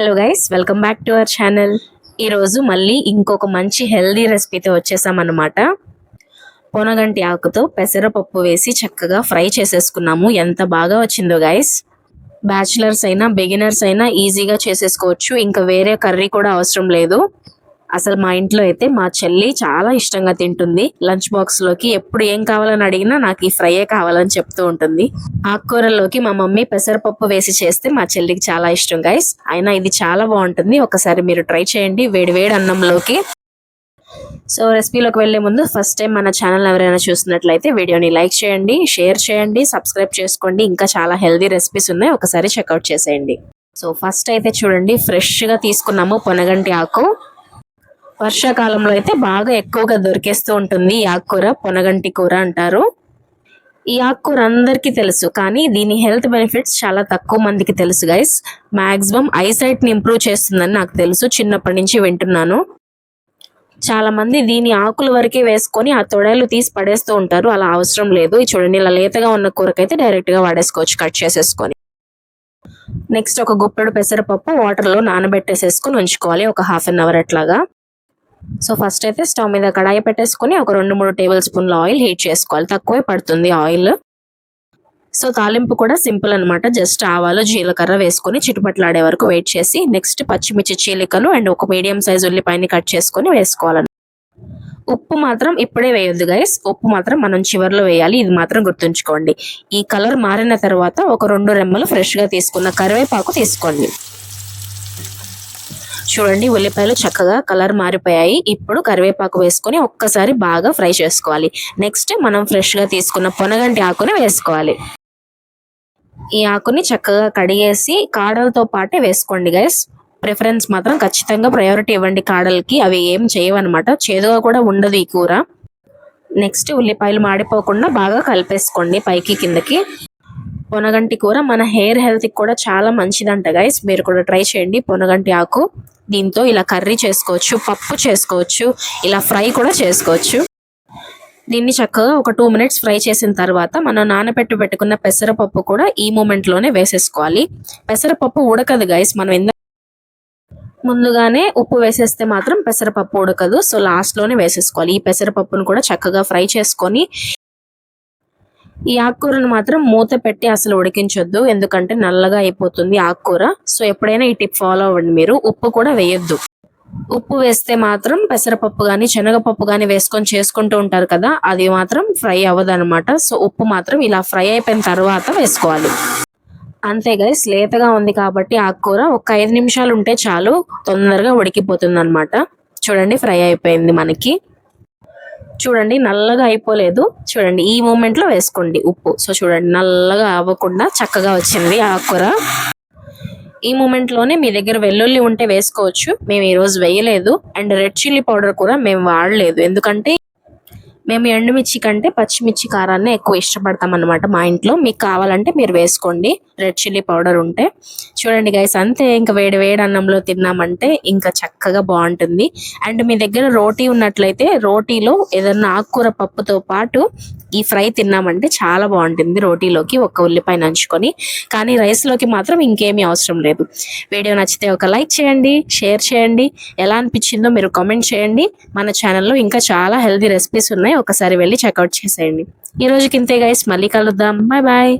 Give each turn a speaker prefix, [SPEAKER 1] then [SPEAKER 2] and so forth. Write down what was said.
[SPEAKER 1] Hello guys welcome back to our channel. ఈరోజు మళ్ళీ ఇంకొక మంచి హెల్దీ రెసిపీతో వచ్చేసామన్నమాట. పొనగంటి ఆకుతో పెసరపప్పు వేసి చక్కగా ఫ్రై చేసేసుకున్నాము. ఎంత బాగా వచ్చిందో గైస్. బ్యాచిలర్స్ అయినా బిగినర్స్ అయినా ఈజీగా చేసేసుకోవచ్చు. ఇంకా వేరే కర్రీ కూడా అవసరం లేదు. అసలు మా ఇంట్లో అయితే మా చెల్లి చాలా ఇష్టంగా తింటుంది. లంచ్ బాక్స్లోకి ఎప్పుడు ఏం కావాలని అడిగినా నాకు ఈ ఫ్రైయే కావాలని చెప్తూ ఉంటుంది. ఆకుకూరల్లోకి మా మమ్మీ పెసరపప్పు వేసి చేస్తే మా చెల్లికి చాలా ఇష్టం గైస్ అయినా ఇది చాలా బాగుంటుంది. ఒకసారి మీరు ట్రై చేయండి. వేడి వేడి అన్నంలోకి. సో రెసిపీలోకి వెళ్ళే ముందు ఫస్ట్ టైం మన ఛానల్ ఎవరైనా చూస్తున్నట్లయితే వీడియోని లైక్ చేయండి షేర్ చేయండి సబ్స్క్రైబ్ చేసుకోండి. ఇంకా చాలా హెల్దీ రెసిపీస్ ఉన్నాయి. ఒకసారి చెక్అవుట్ చేసేయండి. సో ఫస్ట్ అయితే చూడండి. ఫ్రెష్గా తీసుకున్నాము పొనగంటి ఆకు. వర్షాకాలంలో అయితే బాగా ఎక్కువగా దొరికేస్తూ ఉంటుంది ఈ ఆకుకూర పొనగంటి కూర అంటారు. ఈ ఆకుకూర అందరికీ తెలుసు కానీ దీని హెల్త్ బెనిఫిట్స్ చాలా తక్కువ మందికి తెలుసు గైస్ మాక్సిమం ఐసైట్ని ఇంప్రూవ్ చేస్తుందని నాకు తెలుసు చిన్నప్పటి నుంచి వింటున్నాను. చాలామంది దీని ఆకుల వరకే వేసుకొని ఆ తొడలు తీసి పడేస్తూ ఉంటారు అలా అవసరం లేదు. ఈ చూడండి ఇలా లేతగా ఉన్న కూరకైతే డైరెక్ట్గా వాడేసుకోవచ్చు కట్ చేసేసుకొని. నెక్స్ట్ ఒక గుప్పెడు పెసరపప్పు వాటర్లో నానబెట్టేసేసుకొని ఉంచుకోవాలి ఒక హాఫ్ అన్ అవర్ అట్లాగా. సో ఫస్ట్ అయితే స్టవ్ మీద కడాయి పెట్టేసుకొని ఒక రెండు మూడు టేబుల్ స్పూన్ల ఆయిల్ హీట్ చేసుకోవాలి. తక్కువే పడుతుంది ఆయిల్. సో తాలింపు కూడా సింపుల్ అనమాట జస్ట్ ఆవాలు జీలకర్ర వేసుకొని చిటుపట్లాడే వరకు వెయిట్ చేసి నెక్స్ట్ పచ్చిమిర్చి చీలికలు అండ్ ఒక మీడియం సైజ్ ఉల్లిపాయని కట్ చేసుకొని వేసుకోవాలి. ఉప్పు మాత్రం ఇప్పుడే వేయొద్దు గైస్ ఉప్పు మాత్రం మనం చివర్లో వేయాలి. ఇది మాత్రం గుర్తుంచుకోండి. ఈ కలర్ మారిన తర్వాత ఒక రెండు రెమ్మలు ఫ్రెష్గా తీసుకున్న కరివేపాకు తీసుకోండి. చూడండి ఉల్లిపాయలు చక్కగా కలర్ మారిపోయాయి. ఇప్పుడు కరివేపాకు వేసుకొని ఒక్కసారి బాగా ఫ్రై చేసుకోవాలి. నెక్స్ట్ మనం ఫ్రెష్గా తీసుకున్న పొనగంటి ఆకుని వేసుకోవాలి. ఈ ఆకుని చక్కగా కడిగేసి కాడలతో పాటే వేసుకోండి గైస్ ప్రిఫరెన్స్ మాత్రం ఖచ్చితంగా ప్రయారిటీ ఇవ్వండి కాడలకి. అవి ఏం చేయవన్నమాట. చేదుగా కూడా ఉండదు ఈ కూర. నెక్స్ట్ ఉల్లిపాయలు మాడిపోకుండా బాగా కలిపేసుకోండి పైకి కిందకి. పొనగంటి కూర మన హెయిర్ హెల్త్కి కూడా చాలా మంచిదంట గైస్ మీరు కూడా ట్రై చేయండి పొనగంటి ఆకు. దీంతో ఇలా కర్రీ చేసుకోవచ్చు పప్పు చేసుకోవచ్చు ఇలా ఫ్రై కూడా చేసుకోవచ్చు. దీన్ని చక్కగా ఒక టూ మినిట్స్ ఫ్రై చేసిన తర్వాత మనం నానబెట్టి పెట్టుకున్న పెసరపప్పు కూడా ఈ మూమెంట్లోనే వేసేసుకోవాలి. పెసరపప్పు ఉడకదు గైస్ మనం ఎంత ముందుగానే ఉప్పు వేసేస్తే మాత్రం పెసరపప్పు ఉడకదు. సో లాస్ట్లోనే వేసేసుకోవాలి. ఈ పెసరపప్పును కూడా చక్కగా ఫ్రై చేసుకొని ఈ ఆకుకూరను మాత్రం మూత పెట్టి అసలు ఉడికించొద్దు. ఎందుకంటే నల్లగా అయిపోతుంది ఆకుకూర. సో ఎప్పుడైనా ఈ టిప్ ఫాలో అవ్వండి మీరు. ఉప్పు కూడా వేయొద్దు. ఉప్పు వేస్తే మాత్రం పెసరపప్పు కానీ శనగపప్పు కానీ వేసుకొని చేసుకుంటూ ఉంటారు కదా అది మాత్రం ఫ్రై అవ్వదు సో ఉప్పు మాత్రం ఇలా ఫ్రై అయిపోయిన తర్వాత వేసుకోవాలి. అంతే గైస్ లేతగా ఉంది కాబట్టి ఆకుకూర ఒక ఐదు నిమిషాలు ఉంటే చాలు తొందరగా ఉడికిపోతుంది అనమాట చూడండి ఫ్రై అయిపోయింది మనకి. చూడండి నల్లగా అయిపోలేదు. చూడండి ఈ మూమెంట్లో వేసుకోండి ఉప్పు. సో చూడండి నల్లగా అవ్వకుండా చక్కగా వచ్చింది ఆకుకూర ఈ మూమెంట్లోనే మీ దగ్గర వెల్లుల్లి ఉంటే వేసుకోవచ్చు. మేము ఈ రోజు వేయలేదు. అండ్ రెడ్ చిల్లీ పౌడర్ కూడా మేము వాడలేదు. ఎందుకంటే మేము ఎండుమిర్చి కంటే పచ్చిమిర్చి కారాన్ని ఎక్కువ ఇష్టపడతాం అనమాట మా ఇంట్లో. మీకు కావాలంటే మీరు వేసుకోండి. రెడ్ చిల్లీ పౌడర్ ఉంటే. చూడండి గైస్ అంతే ఇంకా వేడి వేడి అన్నంలో తిన్నామంటే ఇంకా చక్కగా బాగుంటుంది. అండ్ మీ దగ్గర రోటీ ఉన్నట్లయితే రోటీలో ఏదన్నా ఆకుకూర పప్పుతో పాటు ఈ ఫ్రై తిన్నామంటే చాలా బాగుంటుంది రోటీలోకి ఒక ఉల్లిపాయ నంచుకొని కానీ రైస్లోకి మాత్రం ఇంకేమీ అవసరం లేదు. వీడియో నచ్చితే ఒక లైక్ చేయండి షేర్ చేయండి. ఎలా అనిపించిందో మీరు కామెంట్ చేయండి. మన ఛానల్లో ఇంకా చాలా హెల్దీ రెసిపీస్ ఉన్నాయి. ఒకసారి వెళ్ళి చెక్అవుట్ చేసేయండి. ఈ రోజుకి ఇంతే గైస్ మళ్ళీ కలుద్దాం. Bye bye